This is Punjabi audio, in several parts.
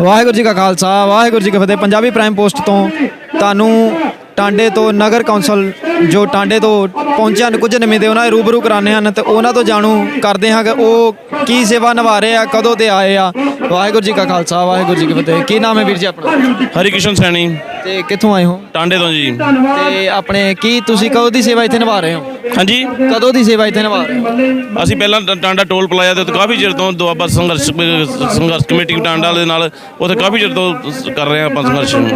ਵਾਹਿਗੁਰੂ ਜੀ ਕਾ ਖਾਲਸਾ, ਵਾਹਿਗੁਰੂ ਜੀ ਕੀ ਫਤਿਹ। ਪੰਜਾਬੀ ਪ੍ਰਾਈਮ ਪੋਸਟ ਤੋਂ ਤੁਹਾਨੂੰ ਟਾਂਡੇ ਤੋਂ ਨਗਰ ਕੌਂਸਲ, ਜੋ ਟਾਂਡੇ ਤੋਂ ਪਹੁੰਚੇ ਹਨ ਕੁਝ ਨੁਮਾਇੰਦੇ ਉਹਨਾਂ ਦੇ ਰੂਬਰੂ ਕਰਾਣੇ ਹਨ ਤੇ ਉਹਨਾਂ ਤੋਂ ਜਾਣੂ ਕਰਦੇ ਹਾਂ ਕਿ ਉਹ ਕੀ ਸੇਵਾ ਨਿਭਾ ਰਹੇ ਆ ਕਦੋਂ ਤੇ ਆਏ ਆ। ਵਾਹਿਗੁਰੂ ਜੀ ਕਾ ਖਾਲਸਾ ਵਾਹਿਗੁਰੂ ਜੀ ਕੀ ਫਤਿਹ। ਕੀ ਨਾਮ ਹੈ ਵੀਰ ਜੀ ਆਪਣਾ? ਹਰੀ ਕ੍ਰਿਸ਼ਨ ਸੈਣੀ। ਤੇ ਕਿੱਥੋਂ ਆਏ ਹੋ? ਟਾਂਡੇ ਤੋਂ ਜੀ। ਤੇ ਆਪਣੇ ਕੀ ਤੁਸੀਂ ਕਦੋਂ ਦੀ ਸੇਵਾ ਇੱਥੇ ਨਿਭਾ ਰਹੇ ਹੋ? ਹਾਂਜੀ। ਕਦੋਂ ਦੀ ਸੇਵਾ ਇੱਥੇ ਨਿਭਾ ਰਹੇ ਹੋ? ਅਸੀਂ ਪਹਿਲਾਂ ਟਾਂਡਾ ਟੋਲ ਪਲਾਜ਼ਾ ਤੇ ਉੱਥੇ ਕਾਫੀ ਚਿਰ ਤੋਂ ਦੁਆਬਾ ਸੰਘਰਸ਼ ਸੰਘਰਸ਼ ਕਮੇਟੀ ਟਾਂਡਾ ਦੇ ਨਾਲ ਉੱਥੇ ਕਾਫੀ ਚਿਰ ਤੋਂ ਕਰ ਰਹੇ ਹਾਂ ਆਪਾਂ ਸੰਘਰਸ਼ ਨੂੰ।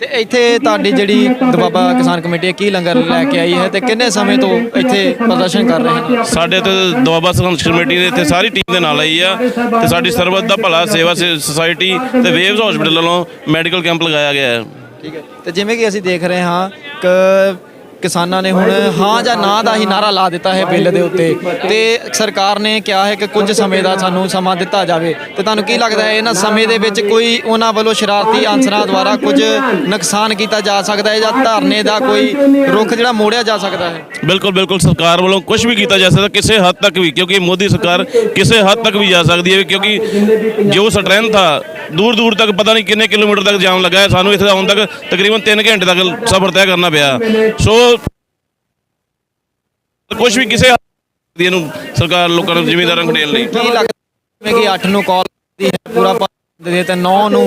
ਤੇ ਇੱਥੇ ਤੁਹਾਡੀ ਜਿਹੜੀ ਦੁਆਬਾ ਕਿਸਾਨ ਕਮੇਟੀ ਹੈ ਕੀ ਲੰਗਰ ਲੈ ਕੇ ਆਈ ਹੈ ਤੇ ਕਿੰਨੇ ਸਮੇਂ ਤੋਂ ਇੱਥੇ ਪ੍ਰਦਰਸ਼ਨ ਕਰ ਰਹੇ ਹਨ ਸਾਡੇ ਤੇ ਦੁਆਬਾ ਸੰਘਰਸ਼ ਕਮੇਟੀ ਦੇ ਇੱਥੇ ਸਾਰੀ ਟੀਮ ਦੇ ਨਾਲ ਆਈ ਆ ਤੇ ਸਾਡੀ ਸਰਬੱਤ ਦਾ ਭਲਾ ਸੇਵਾ ਸੁਸਾਇਟੀ ਤੇ ਵੇਵਸ ਹਸਪੀਟਲ ਵੱਲੋਂ ਮੈਡੀਕਲ ਕੈਂਪ ਲਗਾਇਆ ਗਿਆ ਹੈ। ਠੀਕ ਹੈ। ਤੇ ਜਿਵੇਂ ਕਿ ਅਸੀਂ ਦੇਖ ਰਹੇ ਹਾਂ ਕਿ ਕਿਸਾਨਾਂ ਨੇ ਹੁਣ ਹਾਂ ਜਾਂ ਨਾ ਦਾ ਹੀ ਨਾਰਾ ਲਾ ਦਿੱਤਾ ਹੈ ਬਿੱਲ ਦੇ ਉੱਤੇ। ਤੇ ਸਰਕਾਰ ਨੇ ਕਿਹਾ ਹੈ ਕਿ ਕੁਝ ਸਮੇਂ ਦਾ ਸਾਨੂੰ ਸਮਾਂ ਦਿੱਤਾ ਜਾਵੇ। ਤੇ ਤੁਹਾਨੂੰ ਕੀ ਲੱਗਦਾ ਹੈ ਇਹਨਾਂ ਸਮੇਂ ਦੇ ਵਿੱਚ ਕੋਈ ਉਹਨਾਂ ਵੱਲੋਂ ਸ਼ਰਾਰਤੀ ਅਨਸਰਾਂ ਦੁਆਰਾ ਕੁਝ ਨੁਕਸਾਨ ਕੀਤਾ ਜਾ ਸਕਦਾ ਹੈ ਜਾਂ ਧਰਨੇ ਦਾ ਕੋਈ ਰੁਖ ਜਿਹੜਾ ਮੋੜਿਆ ਜਾ ਸਕਦਾ ਹੈ? ਬਿਲਕੁਲ ਬਿਲਕੁਲ ਸਰਕਾਰ ਵੱਲੋਂ ਕੁਝ ਵੀ ਕੀਤਾ ਜਾ ਸਕਦਾ, ਕਿਸੇ ਹੱਦ ਤੱਕ ਵੀ, ਕਿਉਂਕਿ ਮੋਦੀ ਸਰਕਾਰ ਕਿਸੇ ਹੱਦ ਤੱਕ ਵੀ ਜਾ ਸਕਦੀ ਹੈ ਕਿਉਂਕਿ ਜੋ ਸਟਰੈਂਥ ਆ, ਦੂਰ ਦੂਰ ਤੱਕ ਪਤਾ ਨਹੀਂ ਕਿੰਨੇ ਕਿਲੋਮੀਟਰ ਤੱਕ ਜਾਮ ਲੱਗਾ ਹੈ, ਸਾਨੂੰ ਇੱਥੇ ਆਉਣ ਤੱਕ ਤਕਰੀਬਨ 3 ਘੰਟੇ ਤੱਕ ਸਫ਼ਰ ਤੈਅ ਕਰਨਾ ਪਿਆ। ਸੋ ਕੁਝ ਵੀ ਕਿਸੇ ਹੱਦ ਇਹਨੂੰ ਸਰਕਾਰ ਲੋਕਾਂ ਨੂੰ ਜ਼ਿਮੀਂਦਾਰਾਂ ਨੂੰ ਦੇਣ ਲਈ। ਕੀ ਲੱਗਦਾ ਕਿ 8 ਨੂੰ ਕਾਲ ਦੀ ਪੂਰਾ ਦੇ ਤੇ 9 ਨੂੰ।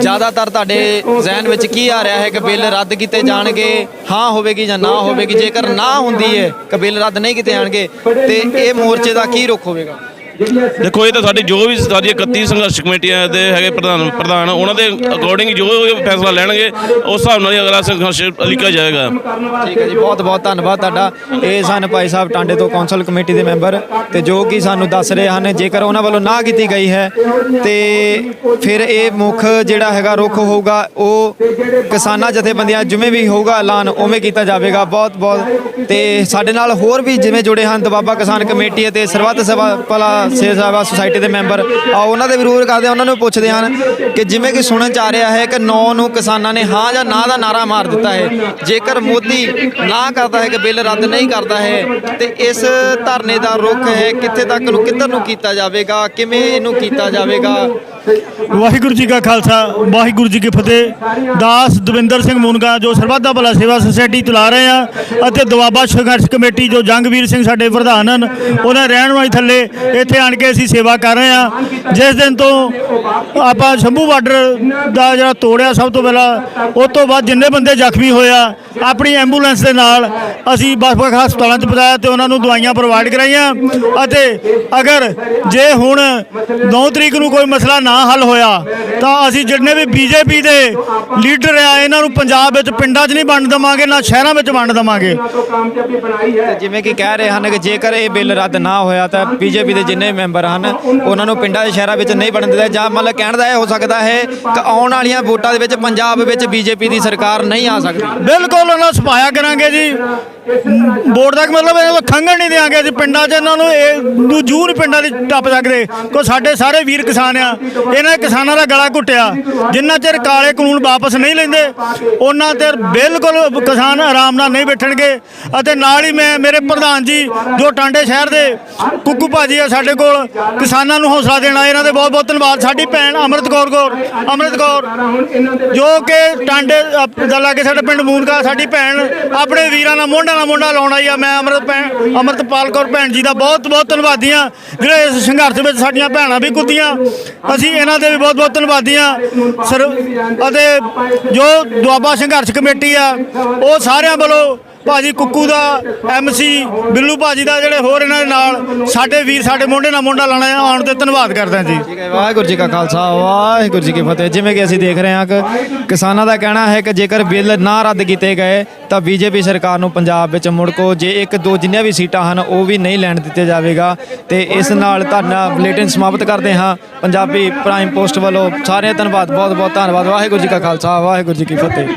ਜ਼ਿਆਦਾਤਰ ਤੁਹਾਡੇ ਜ਼ਿਹਨ ਵਿੱਚ ਕੀ ਆ ਰਿਹਾ ਹੈ ਕਿ ਬਿੱਲ ਰੱਦ ਕੀਤੇ ਜਾਣਗੇ? ਹਾਂ ਹੋਵੇਗੀ ਜਾਂ ਨਾ ਹੋਵੇਗੀ? ਜੇਕਰ ਨਾ ਹੁੰਦੀ ਹੈ, ਕਿ ਬਿੱਲ ਰੱਦ ਨਹੀਂ ਕੀਤੇ ਜਾਣਗੇ, ਤੇ ਇਹ ਮੋਰਚੇ ਦਾ ਕੀ ਰੁਖ ਹੋਵੇਗਾ? ਦੇਖੋ, ਇਹ ਤਾਂ ਸਾਡੀ ਜੋ ਵੀ ਸਾਡੀ 31 ਸੰਘਰਸ਼ ਕਮੇਟੀਆਂ ਦੇ ਹੈਗੇ ਪ੍ਰਧਾਨ ਪ੍ਰਧਾਨ, ਉਹਨਾਂ ਦੇ ਅਕੋਰਡਿੰਗ ਜੋ ਫੈਸਲਾ ਲੈਣਗੇ, ਉਸ ਹਿਸਾਬ ਨਾਲ ਹੀ ਅਗਲਾ ਸੰਘਰਸ਼ ਲਿਖਿਆ ਜਾਏਗਾ। ਠੀਕ ਹੈ ਜੀ, ਬਹੁਤ ਬਹੁਤ ਧੰਨਵਾਦ ਤੁਹਾਡਾ। ਇਹ ਸਨ ਭਾਈ ਸਾਹਿਬ ਟਾਂਡੇ ਤੋਂ ਕੌਂਸਲ ਕਮੇਟੀ ਦੇ ਮੈਂਬਰ ਤੇ ਜੋ ਕਿ ਸਾਨੂੰ ਦੱਸ ਰਹੇ ਹਨ, ਜੇਕਰ ਉਹਨਾਂ ਵੱਲੋਂ ਨਾ ਕੀਤੀ ਗਈ ਹੈ, ਤੇ ਫਿਰ ਇਹ ਮੁੱਖ ਜਿਹੜਾ ਹੈਗਾ ਰੁਖ ਹੋਊਗਾ, ਉਹ ਕਿਸਾਨਾਂ ਜਥੇਬੰਦੀਆਂ ਜਿਵੇਂ ਵੀ ਹੋਊਗਾ, ਐਲਾਨ ਉਵੇਂ ਕੀਤਾ ਜਾਵੇਗਾ। ਬਹੁਤ ਬਹੁਤ ਤੇ ਸਾਡੇ ਨਾਲ ਹੋਰ ਵੀ ਜਿਵੇਂ ਜੁੜੇ ਹਨ ਦਬਾਬਾ ਕਿਸਾਨ ਕਮੇਟੀ ਅਤੇ ਸਰਬੱਤ ਸਭਾ ਭਲਾ ਸੇ ਸੇਵਾ ਸੁਸਾਇਟੀ ਦੇ ਮੈਂਬਰ ਆ ਉਹਨਾਂ ਦੇ ਵਿਰੋਧ ਕਰਦੇ ਉਹਨਾਂ ਨੂੰ ਪੁੱਛਦੇ ਹਨ ਕਿ ਜਿਵੇਂ ਕਿ ਸੁਣਨ ਚ ਆ ਰਿਹਾ ਹੈ ਕਿ ਨੌ ਨੂੰ ਕਿਸਾਨਾਂ ਨੇ ਹਾਂ ਜਾਂ ਨਾ ਦਾ ਨਾਰਾ ਮਾਰ ਦਿੱਤਾ ਹੈ। ਜੇਕਰ ਮੋਦੀ ਨਾ ਕਰਦਾ ਹੈ ਕਿ ਬਿੱਲ ਰੱਦ ਨਹੀਂ ਕਰਦਾ ਹੈ, ਤੇ ਇਸ ਧਰਨੇ ਦਾ ਰੁਖ ਹੈ, ਕਿੱਥੇ ਤੱਕ ਨੂੰ, ਕਿੱਧਰ ਨੂੰ ਕੀਤਾ ਜਾਵੇਗਾ, ਕਿਵੇਂ ਇਹਨੂੰ ਕੀਤਾ ਜਾਵੇਗਾ? ਵਾਹਿਗੁਰੂ ਜੀ ਕਾ ਖਾਲਸਾ, ਵਾਹਿਗੁਰੂ ਜੀ ਕੀ ਫਤਿਹ। ਦਾਸ ਦਵਿੰਦਰ ਸਿੰਘ ਮੁਨਗਾ ਜੋ ਸਰਬੱਤ ਦਾ ਭਲਾ ਸੇਵਾ ਸੁਸਾਇਟੀ ਚਲਾ ਰਹੇ ਆ ਅਤੇ ਦੁਆਬਾ ਸੰਘਰਸ਼ ਕਮੇਟੀ ਜੋ ਜੰਗਵੀਰ ਸਿੰਘ ਸਾਡੇ ਪ੍ਰਧਾਨ ਹਨ, ਉਹਨਾਂ ਰਹਿਣ ਵਾਲੀ ਥੱਲੇ ਇੱਥੇ ਆਣ ਕੇ ਅਸੀਂ ਸੇਵਾ ਕਰ ਰਹੇ ਆ। ਜਿਸ ਦਿਨ ਤੋਂ ਆਪਾਂ ਸ਼ੰਭੂ ਬਾਰਡਰ ਦਾ ਜਿਹੜਾ ਤੋੜਿਆ ਸਭ ਤੋਂ ਪਹਿਲਾਂ ਉਸ ਤੋਂ ਬਾਅਦ ਜਿੰਨੇ ਬੰਦੇ ਜ਼ਖਮੀ ਹੋਇਆ ਆਪਣੀ ਐਂਬੂਲੈਂਸ ਦੇ ਨਾਲ ਅਸੀਂ ਵੱਖ-ਵੱਖ ਹਸਪਤਾਲਾਂ 'ਚ ਪਹੁੰਚਾਇਆ ਤੇ ਉਹਨਾਂ ਨੂੰ ਦਵਾਈਆਂ ਪ੍ਰੋਵਾਈਡ ਕਰਾਈਆਂ। ਅਤੇ ਅਗਰ ਜੇ ਹੁਣ 9 ਤਰੀਕ ਨੂੰ ਕੋਈ ਮਸਲਾ ਨਾ ਹੱਲ ਹੋਇਆ ਤਾਂ ਅਸੀਂ ਜਿੰਨੇ ਵੀ ਬੀਜੇਪੀ ਦੇ ਲੀਡਰ ਆ ਇਹਨਾਂ ਨੂੰ ਪੰਜਾਬ ਵਿੱਚ ਪਿੰਡਾਂ 'ਚ ਨਹੀਂ ਵੰਡ ਦਵਾਂਗੇ ਨਾ ਸ਼ਹਿਰਾਂ ਵਿੱਚ ਵੰਡ ਦਵਾਂਗੇ। ਤੇ ਜਿਵੇਂ ਕਿ ਕਹਿ ਰਹੇ ਹਨ ਕਿ ਜੇਕਰ ਇਹ ਬਿੱਲ ਰੱਦ ਨਾ ਹੋਇਆ ਤਾਂ ਬੀਜੇਪੀ ਦੇ ਜਿੰਨੇ ਮੈਂਬਰ ਹਨ ਉਹਨਾਂ ਨੂੰ ਪਿੰਡਾਂ ਦੇ ਸ਼ਹਿਰਾਂ ਵਿੱਚ ਨਹੀਂ ਬਣਨ ਦਿੱਤਾ ਜਾਂ ਮਤਲਬ ਕਹਿਣ ਦਾ ਇਹ ਹੋ ਸਕਦਾ ਹੈ ਕਿ ਆਉਣ ਵਾਲੀਆਂ ਵੋਟਾਂ ਦੇ ਵਿੱਚ ਪੰਜਾਬ ਵਿੱਚ ਬੀਜੇਪੀ ਦੀ ਸਰਕਾਰ ਨਹੀਂ ਆ ਸਕਦੀ। ਬਿਲਕੁਲ ਉਹਨਾਂ ਨੂੰ ਸਫਾਇਆ ਕਰਾਂਗੇ ਜੀ। ਬੋਰਡ ਦਾ ਮਤਲਬ ਇਹ ਤਾਂ ਖੰਗਣ ਨਹੀਂ ਦੇਾਂਗੇ ਅਸੀਂ ਪਿੰਡਾਂ 'ਚ ਇਹਨਾਂ ਨੂੰ ਇਹ ਨੂੰ ਜੂਰ ਪਿੰਡਾਂ ਦੇ ਟੱਪ ਸਕਦੇ। ਕੋ ਸਾਡੇ ਸਾਰੇ ਵੀਰ ਕਿਸਾਨ ਆ ਇਹਨਾਂ ਕਿਸਾਨਾਂ ਦਾ ਗਲਾ ਘੁੱਟਿਆ। ਜਿੰਨਾ ਚਿਰ ਕਾਲੇ ਕਾਨੂੰਨ ਵਾਪਸ ਨਹੀਂ ਲੈਂਦੇ, ਉਹਨਾਂ ਚਿਰ ਬਿਲਕੁਲ ਕਿਸਾਨ ਆਰਾਮ ਨਾਲ ਨਹੀਂ ਬੈਠਣਗੇ। ਅਤੇ ਨਾਲ ਹੀ ਮੈਂ, ਮੇਰੇ ਪ੍ਰਧਾਨ ਜੀ, ਜੋ ਟਾਂਡੇ ਸ਼ਹਿਰ ਦੇ ਕੁੱਕੂ ਭਾਜੀ ਆ ਸਾਡੇ ਕੋਲ, ਕਿਸਾਨਾਂ ਨੂੰ ਹੌਸਲਾ ਦੇਣਾ ਇਹਨਾਂ ਦੇ ਬਹੁਤ ਬਹੁਤ ਧੰਨਵਾਦ। ਸਾਡੀ ਭੈਣ ਅੰਮ੍ਰਿਤ ਕੌਰ ਕੌਰ ਅੰਮ੍ਰਿਤ ਕੌਰ, ਜੋ ਕਿ ਟਾਂਡੇ, ਅਪ- ਦਾ ਲਾਗੇ ਸਾਡੇ ਪਿੰਡ ਮੂਨਕਾ, ਸਾਡੀ ਭੈਣ ਆਪਣੇ ਵੀਰਾਂ ਨਾਲ ਮੋਢਾ ਨਾਲ ਮੋਢਾ ਲਾਉਣ ਆਈ ਆ। ਮੈਂ ਅੰਮ੍ਰਿਤ ਭੈਣ, ਅੰਮ੍ਰਿਤਪਾਲ ਕੌਰ ਭੈਣ ਜੀ ਦਾ ਬਹੁਤ ਬਹੁਤ ਧੰਨਵਾਦੀ ਆ। ਜਿਹੜੇ ਇਸ ਸੰਘਰਸ਼ ਵਿੱਚ ਸਾਡੀਆਂ ਭੈਣਾਂ ਵੀ ਕੁੱਤੀਆਂ ਅਸੀਂ ਇਹਨਾਂ ਦੇ ਵੀ ਬਹੁਤ ਬਹੁਤ ਧੰਨਵਾਦੀ ਆ ਸਰ, ਅਤੇ ਜੋ ਦੁਆਬਾ ਸੰਘਰਸ਼ ਕਮੇਟੀ ਆ, ਉਹ ਸਾਰਿਆਂ ਵੱਲੋਂ ਭਾਜੀ ਕੁੱਕੂ ਦਾ ਐਮਸੀ ਬਿੱਲੂ ਭਾਜੀ ਦਾ ਜਿਹੜੇ ਹੋਰ ਇਹਨਾਂ ਦੇ ਨਾਲ, ਸਾਡੇ ਵੀਰ, ਸਾਡੇ ਮੋਢੇ ਨਾਲ ਮੋਢਾ ਲਾਣਾ ਆਉਣ ਤੇ ਧੰਨਵਾਦ ਕਰਦਾ ਜੀ। ਠੀਕ ਹੈ ਵਾਹਿਗੁਰੂ ਜੀ ਕਾ ਖਾਲਸਾ, ਵਾਹਿਗੁਰੂ ਜੀ ਕੀ ਫਤਿਹ। ਜਿਵੇਂ ਕਿ ਅਸੀਂ ਦੇਖ ਰਹੇ ਹਾਂ ਕਿ ਕਿਸਾਨਾਂ ਦਾ ਕਹਿਣਾ ਹੈ ਕਿ ਜੇਕਰ ਬਿੱਲ ਨਾ ਰੱਦ ਕੀਤੇ ਗਏ, ਤਾਂ ਬੀਜੇਪੀ ਸਰਕਾਰ ਨੂੰ ਪੰਜਾਬ ਵਿੱਚ ਮੁੜ ਕੋ ਜੇ ਇੱਕ ਦੋ ਜਿੰਨੀਆਂ ਵੀ ਸੀਟਾਂ ਹਨ, ਉਹ ਵੀ ਨਹੀਂ ਲੈਣ ਦਿੱਤੇ ਜਾਵੇਗਾ। ਤੇ ਇਸ ਨਾਲ ਧਰਨਾ ਬੁਲੇਟਿਨ ਸਮਾਪਤ ਕਰਦੇ ਹਾਂ। ਪੰਜਾਬੀ ਪ੍ਰਾਈਮ ਪੋਸਟ ਵੱਲੋਂ ਸਾਰੇ ਧੰਨਵਾਦ ਬਹੁਤ ਬਹੁਤ ਧੰਨਵਾਦ। ਵਾਹਿਗੁਰੂ ਜੀ ਕਾ ਖਾਲਸਾ, ਵਾਹਿਗੁਰੂ ਜੀ ਕੀ ਫਤਿਹ।